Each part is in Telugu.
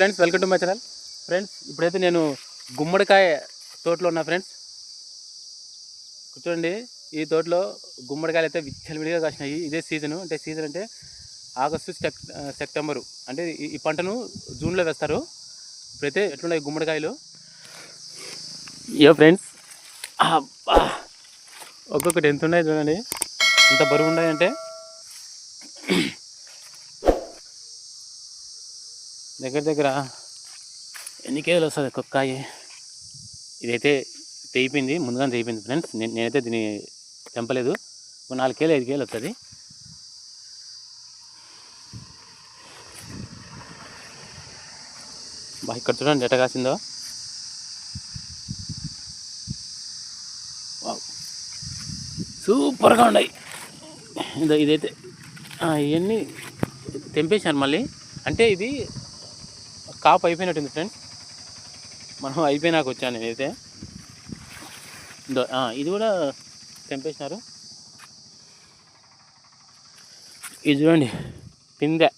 Friends welcome to my channel friends ఇప్పుడైతే నేను గుమ్మడికాయ తోటలో ఉన్నా ఫ్రెండ్స్ కూర్చోండి. ఈ తోటలో గుమ్మడికాయలు అయితే విచ్చలవిడిగా కాసినాయి. ఇదే సీజను అంటే సీజన్ అంటే ఆగస్టు సెప్ సెప్టెంబరు అంటే ఈ- పంటను జూన్లో వేస్తారు. ఇప్పుడైతే ఎట్లున్నాయి గుమ్మడికాయలు? ఇయో ఫ్రెండ్స్ ఒక్కొక్కటి ఎంత ఉన్నాయి చూడండి. ఎంత బరువు ఉన్నాయంటే దగ్గర దగ్గర ఎన్ని కేజీలు వస్తుంది కుక్కాయి ఇదైతే తెగిపోయింది ముందుగానే తెగిపోయింది ఫ్రెండ్స్. నేను నేనైతే దీన్ని తెంపలేదు. నాలుగు కేలు ఐదు కేలు వస్తుంది. బా ఇక్కడ చూడండి ఎట్ట కాసిందో. వావ్. సూపర్గా ఉన్నాయి. ఇదైతే ఇవన్నీ తెంపేశాను మళ్ళీ. అంటే ఇది కాపు అయిపోయినట్టుంది ఫ్రెండ్. మనం అయిపోయినాక వచ్చాను నేనైతే. ఇది కూడా తెంపేసినారు. ఇది చూడండి పిందె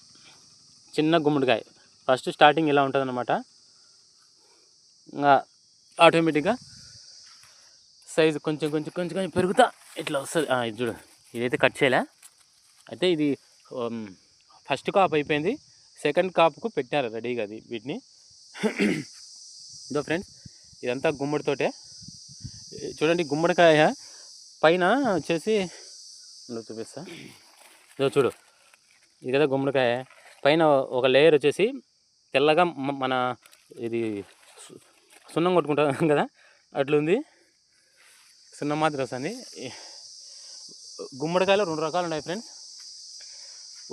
చిన్న గుమ్మడికాయ. ఫస్ట్ స్టార్టింగ్ ఇలా ఉంటుంది అనమాట ఇంకా ఆటోమేటిక్గా సైజు కొంచెం కొంచెం కొంచెం కొంచెం పెరుగుతా ఇట్లా వస్తుంది. ఇది చూడు ఇదైతే కట్ చేయలే. అయితే ఇది ఫస్ట్ కాప్ అయిపోయింది. సెకండ్ కాపుకు పెట్టారు రెడీగా అది వీటిని. ఇదో ఫ్రెండ్స్ ఇదంతా గుమ్మడితోటే. చూడండి గుమ్మడికాయ పైన వచ్చేసి చూపిస్తా. ఇదో చూడు ఇది కదా గుమ్మడికాయ. పైన ఒక లేయర్ వచ్చేసి తెల్లగా మన ఇది సున్నం కొట్టుకుంటాం కదా అట్లుంది. సున్నం మాత్రం వస్తుంది. గుమ్మడికాయలు గుమ్మడికాయలో రెండు రకాలు ఉన్నాయి ఫ్రెండ్స్.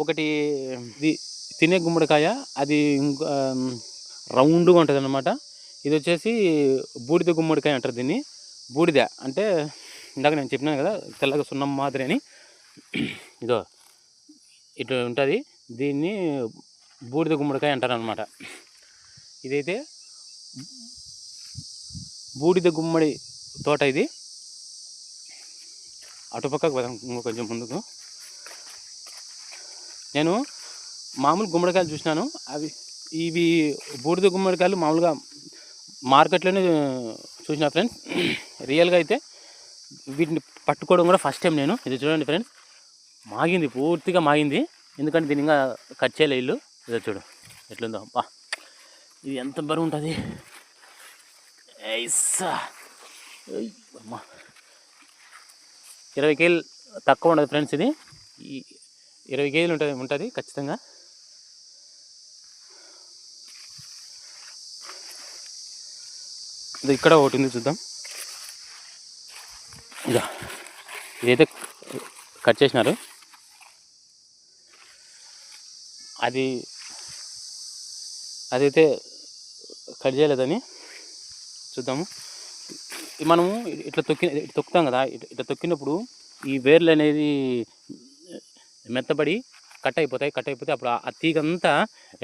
ఒకటి ఇది తినే గుమ్మడికాయ అది రౌండ్గా ఉంటుంది అనమాట ఇది వచ్చేసి బూడిద గుమ్మడికాయ అంటారు దీన్ని. బూడిద అంటే ఇందాక నేను చెప్పినాను కదా తెల్లగా సున్నం మాదిరి అని. ఇదో ఇటు ఉంటుంది. దీన్ని బూడిద గుమ్మడికాయ అంటారు అనమాట ఇదైతే బూడిద గుమ్మడి తోట ఇది. అటుపక్కకు పోదాం కొంచెం ముందుకు. నేను మామూలు గుమ్మడికాయలు చూసినాను. అవి ఇవి బూడిద గుమ్మడికాయలు మామూలుగా మార్కెట్లోనే చూసిన ఫ్రెండ్స్. రియల్గా అయితే వీటిని పట్టుకోవడం కూడా ఫస్ట్ టైం నేను. ఇది చూడండి ఫ్రెండ్స్. మాగింది పూర్తిగా మాగింది. ఎందుకంటే దీని ఇంకా కట్ చేయలే ఇల్లు. ఇదో చూడు ఎట్లుందో. బా ఇది ఎంత బరువు ఉంటుంది. అమ్మా. ఇరవై కేజీలు తక్కువ ఉండదు ఫ్రెండ్స్ ఇది. ఇరవై కేజీలు ఉంటుంది ఉంటుంది ఖచ్చితంగా. ఇది ఇక్కడ ఒకటి ఉంది చూద్దాం. ఇదా ఇదైతే కట్ చేసినారు. అది అదైతే కట్ చేయలేదని చూద్దాము. మనము ఇట్లా తొక్కి తొక్కుతాం కదా ఇట్లా తొక్కినప్పుడు ఈ వేర్లు అనేది మెత్తబడి కట్ అయిపోతాయి కట్ అయిపోతే అప్పుడు ఆ తీగ అంతా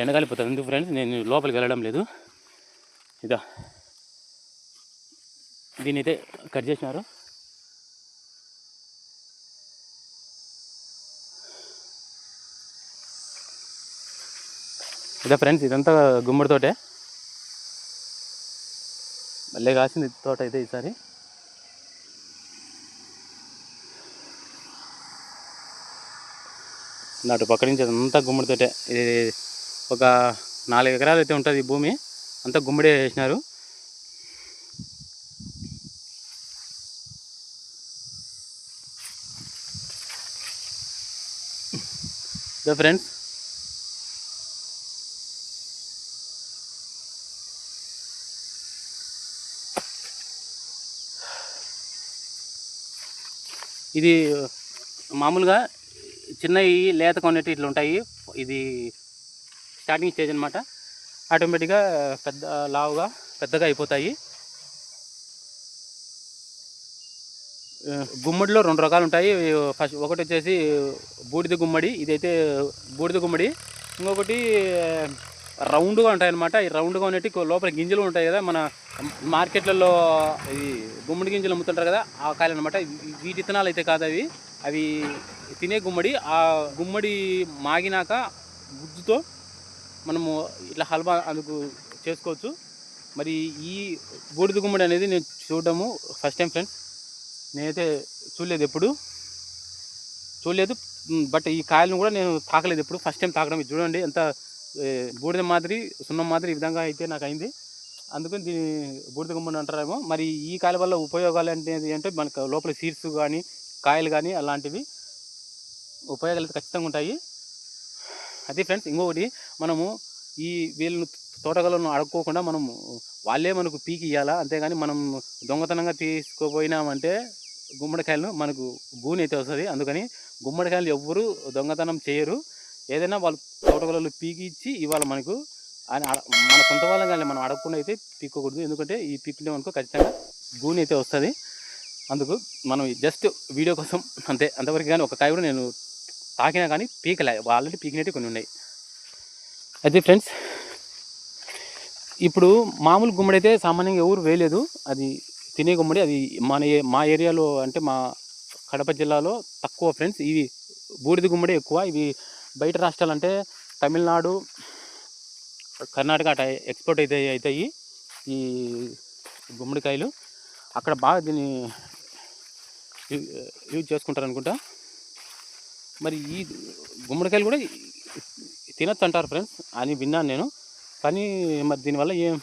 ఎండగాలిపోతుంది. ఎందుకు ఫ్రెండ్స్ నేను లోపలికి వెళ్ళడం లేదు. ఇదా దీని అయితే కట్ చేసినారు. ఇదే ఫ్రెండ్స్ ఇదంతా గుమ్మడి తోటే. మళ్ళీ కాసింది తోట అయితే ఈసారి. నాటు పక్క నుంచి అంతా గుమ్మడి తోటే. ఇది ఒక నాలుగు ఎకరాలు అయితే ఉంటుంది ఈ భూమి. అంతా గుమ్మడి వేసినారు. ఇదో ఫ్రెండ్స్. ఇది మామూలుగా చిన్నవి లేత కొనేటి ఇట్లా ఉంటాయి. ఇది స్టార్టింగ్ స్టేజ్ అనమాట ఆటోమేటిక్గా పెద్ద లావుగా పెద్దగా అయిపోతాయి. గుమ్మడిలో రెండు రకాలు ఉంటాయి ఫస్ట్ ఒకటి వచ్చేసి బూడిద గుమ్మడి ఇదైతే బూడిద గుమ్మడి. ఇంకొకటి రౌండ్గా ఉంటాయన్నమాట. ఈ రౌండ్గా ఉన్నట్టు లోపల గింజలు ఉంటాయి కదా మన మార్కెట్లలో ఇది గుమ్మడి గింజలు అమ్ముతుంటారు కదా ఆ కాయలు అనమాట వీటి విత్తనాలు అయితే కాదు అవి. అవి తినే గుమ్మడి. ఆ గుమ్మడి మాగినాక గుజ్జుతో మనము ఇట్లా హల్వా అందుకు చేసుకోవచ్చు. మరి ఈ బూడిద గుమ్మడి అనేది నేను చూడడము ఫస్ట్ టైం ఫ్రెండ్స్. నేనైతే చూడలేదు ఎప్పుడు. చూడలేదు బట్ ఈ కాయలను కూడా నేను తాకలేదు ఎప్పుడు. ఫస్ట్ టైం తాకడం చూడండి ఎంత బూడిద మాదిరి సున్నం మాదిరి ఈ విధంగా అయితే నాకు అయింది. అందుకని దీన్ని బూడిద గుమ్మని అంటారేమో. మరి ఈ కాయల వల్ల ఉపయోగాలు అంటే అంటే మనకు లోపల సీడ్స్ కానీ కాయలు కానీ అలాంటివి ఉపయోగాలు అయితే ఖచ్చితంగా ఉంటాయి. అదే ఫ్రెండ్స్ ఇంకొకటి మనము ఈ వీళ్ళను తోటగలను అడుక్కోకుండా మనము వాళ్ళే మనకు పీకి ఇవ్వాలా అంతేగాని మనం దొంగతనంగా తీసుకోపోయినామంటే గుమ్మడికాయలను మనకు గూని అయితే వస్తుంది. అందుకని గుమ్మడికాయలు ఎవ్వరు దొంగతనం చేయరు. ఏదైనా వాళ్ళు తోటగలలో పీకి ఇచ్చి ఇవాళ మనకు అని మన సొంత వాళ్ళని కానీ మనం అడగకుండా అయితే పీక్కకూడదు. ఎందుకంటే ఈ పీక్లో అనుకో ఖచ్చితంగా గూని అయితే వస్తుంది. అందుకు మనం జస్ట్ వీడియో కోసం అంతే. అంతవరకు కానీ ఒక కాయ కూడా నేను తాకినా కానీ పీకలే. ఆల్రెడీ పీకినట్టు కొన్ని ఉన్నాయి. అయితే ఫ్రెండ్స్ ఇప్పుడు మామూలు గుమ్మడి అయితే సామాన్యంగా ఎవరు వేయలేదు. అది తినే గుమ్మడి అది మన ఏ- మా ఏరియాలో అంటే మా కడప జిల్లాలో తక్కువ ఫ్రెండ్స్. ఇవి బూడిద గుమ్మడి ఎక్కువ. ఇవి బయట రాష్ట్రాలంటే తమిళనాడు కర్ణాటక అట ఎక్స్పోర్ట్ అయితే అవుతాయి ఈ గుమ్మడికాయలు. అక్కడ బాగా దీన్ని యూజ్ చేసుకుంటారు అనుకుంటా మరి ఈ గుమ్మడికాయలు కూడా తినొచ్చు అంటారు ఫ్రెండ్స్. అని విన్నాను నేను. కానీ మరి దీనివల్ల ఏం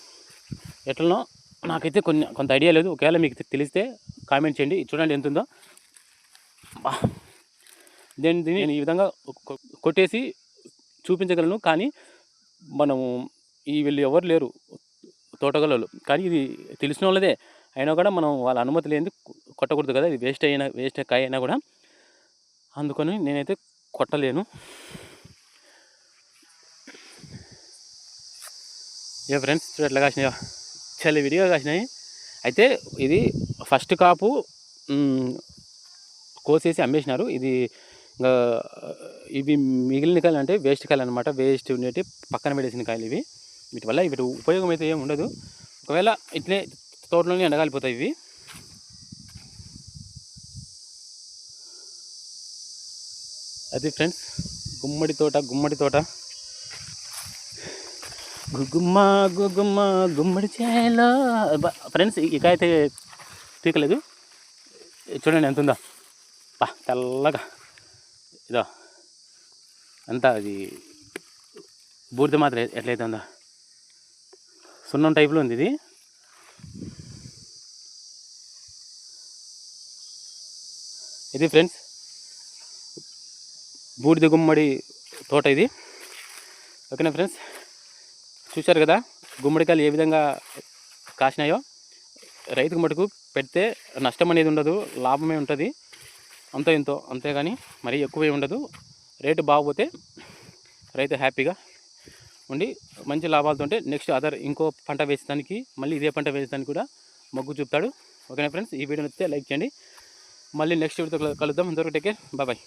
ఎట్లనో నాకైతే కొన్ని కొంత ఐడియా లేదు. ఒకవేళ మీకు తెలిస్తే కామెంట్ చేయండి. చూడండి ఎంత ఉందో బా. దీన్ని దీన్ని నేను ఈ విధంగా కొట్టేసి చూపించగలను. కానీ మనము ఈ వీళ్ళు ఎవరు లేరు. తోటగలలు. కానీ ఇది తెలిసిన వాళ్ళదే. అయినా కూడా మనం వాళ్ళ అనుమతి లేని కొట్టకూడదు కదా. ఇది వేస్ట్ అయినా వేస్ట్ కాయ అయినా కూడా. అందుకని నేనైతే కొట్టలేను. ఏ ఫ్రెండ్స్ ఎట్లా కాసినాయో. చాలా విడిగా కాసినాయి. అయితే ఇది ఫస్ట్ కాపు కోసేసి అమ్మేసినారు. ఇది ఇవి మిగిలిన కాయలు అంటే వేస్ట్ కాయలు అనమాట వేస్ట్ ఉండేటి పక్కన పెట్టేసిన కాయలు ఇవి. వీటి వల్ల వీటి ఉపయోగం అయితే ఏమి ఉండదు. ఒకవేళ ఇట్లే తోటలోనే ఎండగాలిపోతాయి ఇవి. అది ఫ్రెండ్స్ గుమ్మడి తోట గుమ్మడి తోట. గుగుమ్మ గుగుమ్మ గుమ్మడి చేలో. ఫ్రెండ్స్ ఇక అయితే తీకలేదు చూడండి ఎంత ఉందో. బా తెల్లగా. ఇదో. అంతా అది బూర్ది మాత్రం ఎట్లయితే ఉందో. సున్నం టైప్లో ఉంది ఇది. ఇది ఫ్రెండ్స్ బూడిద గుమ్మడి తోట ఇది. ఓకేనా ఫ్రెండ్స్? చూశారు కదా? గుమ్మడికాయలు ఏ విధంగా కాసినాయో? రైతుకు మటుకు పెడితే నష్టం అనేది ఉండదు లాభమే ఉంటుంది. అంతో ఎంతో అంతేగాని మరీ ఎక్కువే ఉండదు. రేటు బాగపోతే రైతు హ్యాపీగా ఉండి మంచి లాభాలతో ఉంటే నెక్స్ట్ అదర్ ఇంకో పంట వేసేదానికి మళ్ళీ ఇదే పంట వేసేదానికి కూడా మొగ్గు చూపుతాడు. ఓకేనా ఫ్రెండ్స్? ఈ వీడియో నచ్చితే లైక్ చేయండి. మళ్ళీ నెక్స్ట్ వీడియోతో కలుద్దాం. అంతవరకు టేక్ బాయ్.